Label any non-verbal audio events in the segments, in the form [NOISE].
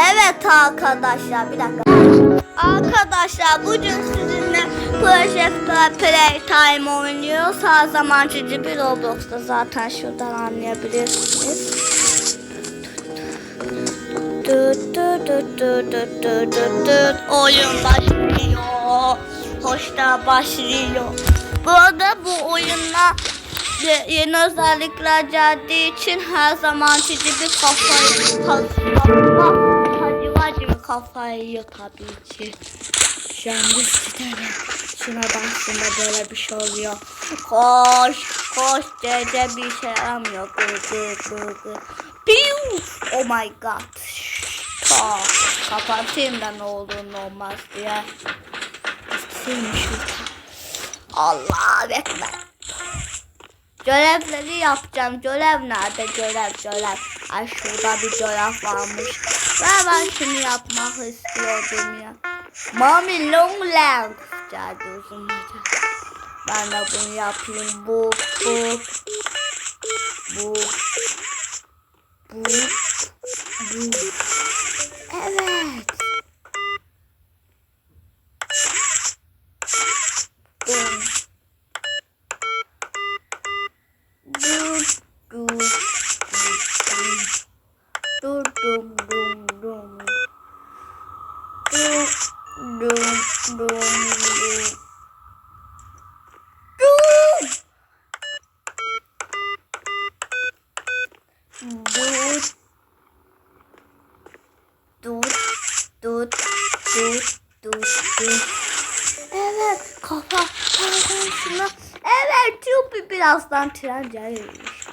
Evet arkadaşlar bir dakika. Arkadaşlar bugün sizinle Projector Playtime oynuyoruz. Her zaman cici bir Roblox'ta zaten şuradan anlayabilirsiniz. Düt düt düt düt düt. Oyun başlıyor. Hoşta başlıyor. Bu arada bu oyunla ye- yeni özellikler geldiği için her zaman cici bir kafayı gibi kafayı ki. Şimdi gidelim. Şuna baksana böyle bir şey oluyor. Koş, koş dede bir şey yaramıyor. Gı gı gı gı. Piu! Oh my god. Ta, kapatayım da ne olur ne olmaz diye. Şurada. Allah bekle. Görevleri yapacağım. Görev nerede? Görev, görev. Ay şurada bir görev varmış. Ve ben yapmak istiyordum ya. Mami long legs geldi uzunca. Ben de bunu yapayım. Bu, bu, bu, dut, dut, dut, dut. Evet, kafa. Şuna. Evet, Yuppie birazdan tren gelirmiş.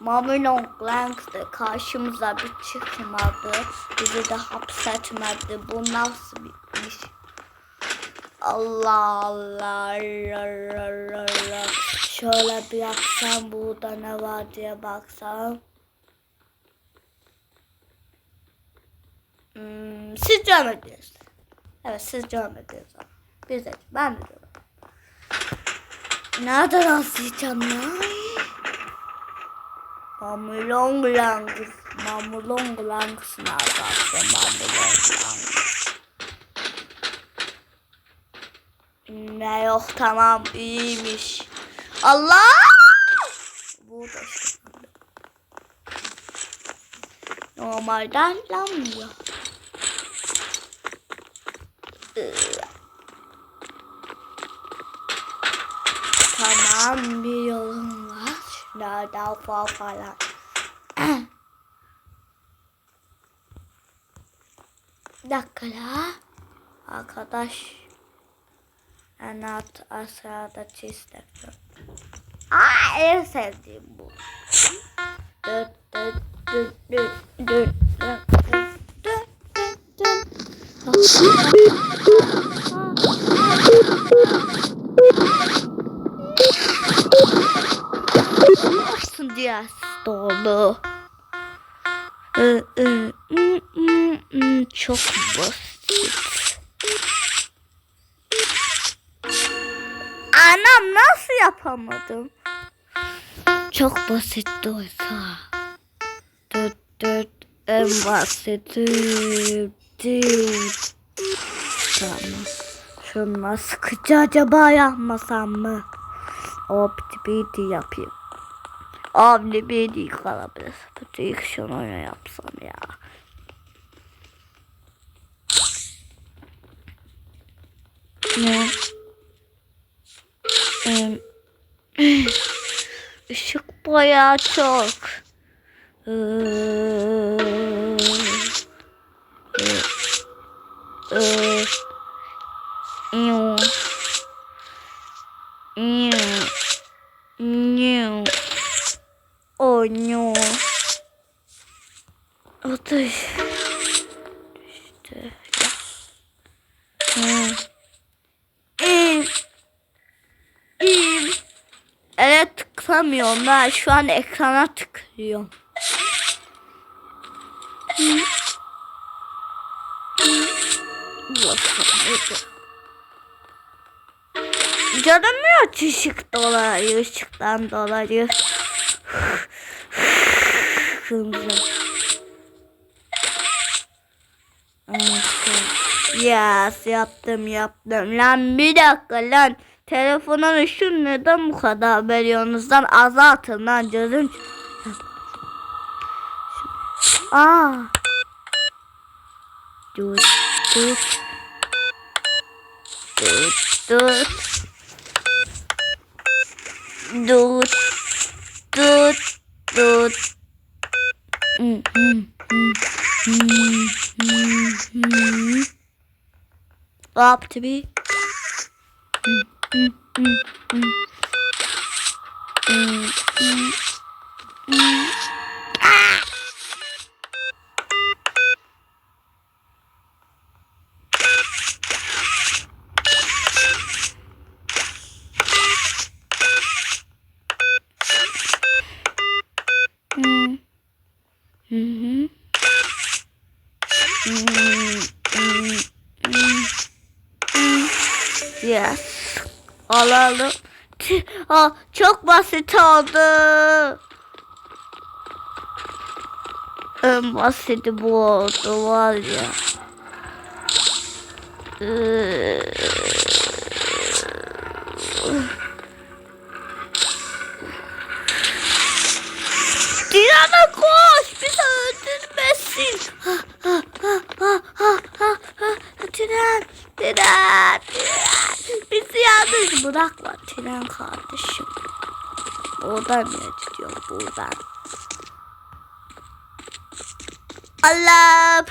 Mami Long Legs de karşımıza bir çıkmadı. Bizi de hapsetmedi. Bu nasıl bir? Allah Allah. la, la, la, la. Şöyle bir yapsam burada ne var diye baksam. Hmm, siz devam ediyorsunuz. Evet siz devam ediyorsunuz. Bir dakika ben de devam. Nereden rastlayacağım lan? Mamulong langs. Mamulong langs nereden rastlayacağım? Mamulong langs. Ne yok tamam iyiymiş. Allah! Burada Normalden lanmıyor. Tamam bir yolum var. Nereden fal falan. [CLEARS THROAT] Bir dakika la. Arkadaş. En alt aşağıda çizdim. Aa en sevdiğim bu. Dün oldu. Ee, e, mm, mm, mm. Çok basit. Anam nasıl yapamadım? Çok basit de olsa. Dört dört en basiti. Tamam. Şunu sıkıcı acaba yapmasam mı? O biti yapayım. Abi ne beni yıkala biraz. Kötü yıkışan oyunu yapsam ya. Ne? Ee, ışık [LAUGHS] bayağı çok. Ee, e, e. Oh no. Da işte. Hmm. Hmm. Hmm. Evet tıklamıyorum ben şu an ekrana tıklıyorum. Hmm. Canım yok ışık dolayı, ışıktan dolayı. Kırmızı. Yes yaptım yaptım. Lan bir dakika lan. Telefonun ışığı neden bu kadar veriyorsunuz lan? Azaltın lan gözüm. Aa. Dur dur. Dur dur. Dur dur dur. Hmm, hmm, hmm, hmm, hmm, hmm. Up to be. Hmm, hmm, hmm, hmm. Hmm, hmm, hmm. Ah! Hmm. Hı hı. Hmm, hmm, hmm, hmm. Yes. Alalım. Tüh, Aa, çok basit oldu. En basiti bu oldu var ya. Ee, Diana koş bizi öldürmesin. Ha, ha, ha, ha, ha, ha, ha. Tren, tren, tren. Bizi yalnız bırakma tren kardeşim. Buradan mı gidiyor buradan? Allah.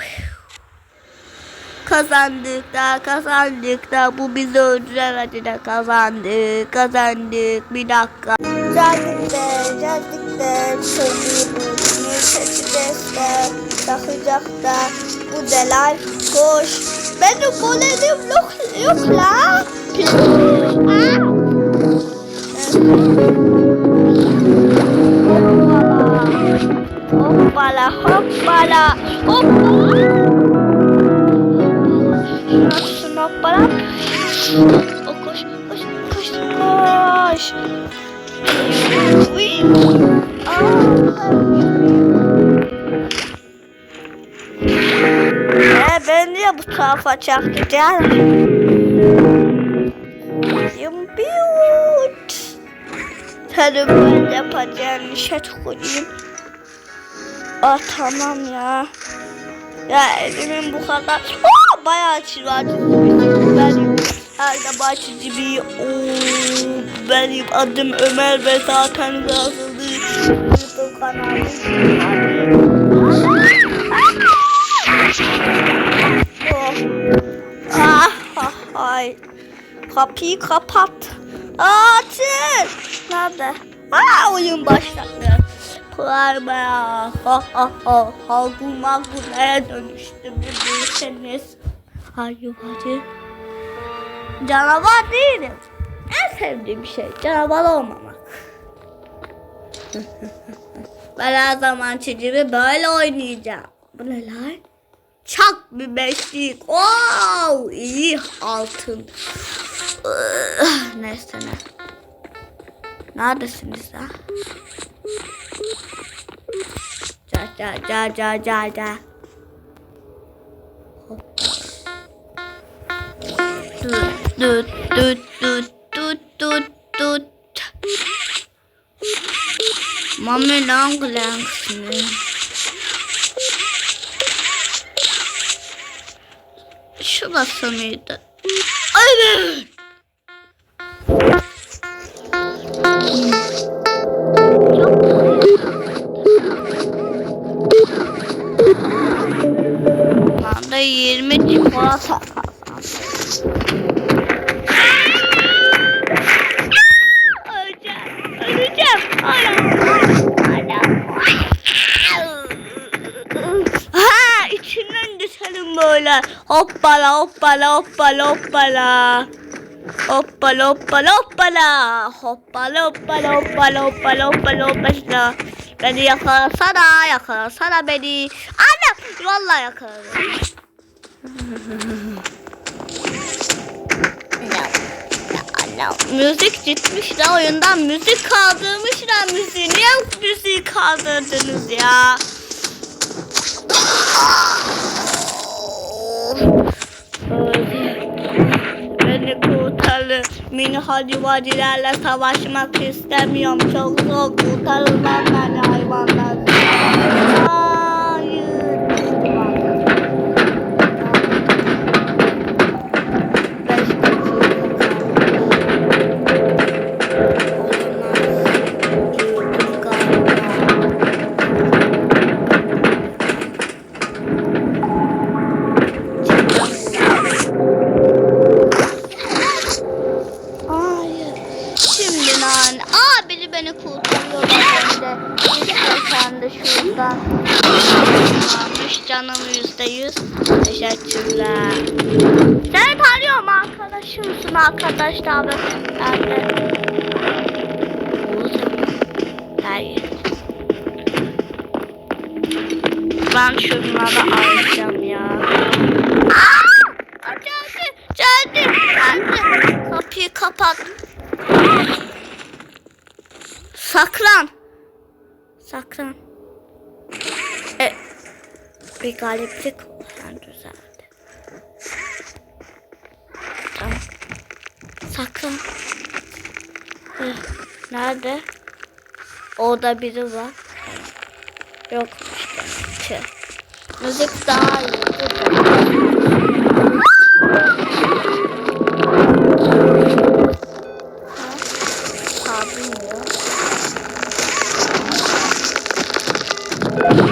Kazandık da kazandık da bu bizi öldüremedi de kazandık kazandık bir dakika. Geldik de geldik de çocuğumuz seçilirse takacak da bu delay koş. Benim molelim yok, yok la. Hoppala hoppala hoppala. Şurasın hoppala. O koş koş koş koş. Aa, niye bu tarafa? Koyayım bir Hadi ben yapacağım işe koyayım. Ah tamam ya. Ya elimin bu kadar. Oh, bayağı çiğ Benim her zaman çizimi. Benim adım Ömer ve zaten yazıldı. YouTube kanalı. Ay. Kapıyı kapat. Açın. Nerede? Aa, oyun başladı. Kurma ya. Ha ha ha. Halkım nereye dönüştü bir bilseniz. Hayır hadi. Canavar değilim. En sevdiğim şey canavar olmamak. [LAUGHS] ben her zaman çizimi böyle oynayacağım. Bu ne lan? Çak bir beşlik. Wow, iyi altın. Neyse ne. Neredesiniz ha? Ca ca ca ca ca ca. Tut tut tut tut tut tut. Mami lang lang Şurası mıydı? Ben de 20 çikolata Öleceğim. Hoppala hoppala hoppala hoppala. Hoppala hoppala hoppala. Hoppala hoppala hoppala hoppala hoppala hoppala. Beni yakalasana yakalasana beni. Anam vallahi yakaladım. Ya, müzik gitmiş de oyundan müzik kaldırmışlar müziği. Niye müziği kaldırdınız ya? Mini hayvanilerle savaşmak istemiyorum. Çok zor kurtarılmam ben hayvanlardan. Arkadaşımsın arkadaşlar. Ben de. Oğuzum. Hayır. Ben şunları alacağım ya. Aa! Geldi, geldi, geldi. Kapıyı kapat. Saklan. Saklan. E, bir galiplik Eh, Nerede? Orada biri var. Yok işte. Müzik daha iyi. Abim ya.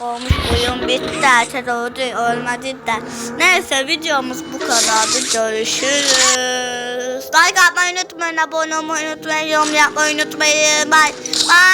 Olmuş oyun bitti. Herkes öldü ölmedi de. Neyse videomuz bu kadardı. Görüşürüz. Like atmayı unutmayın. Abone olmayı unutmayın. Yorum yapmayı unutmayın. Bye. Bye.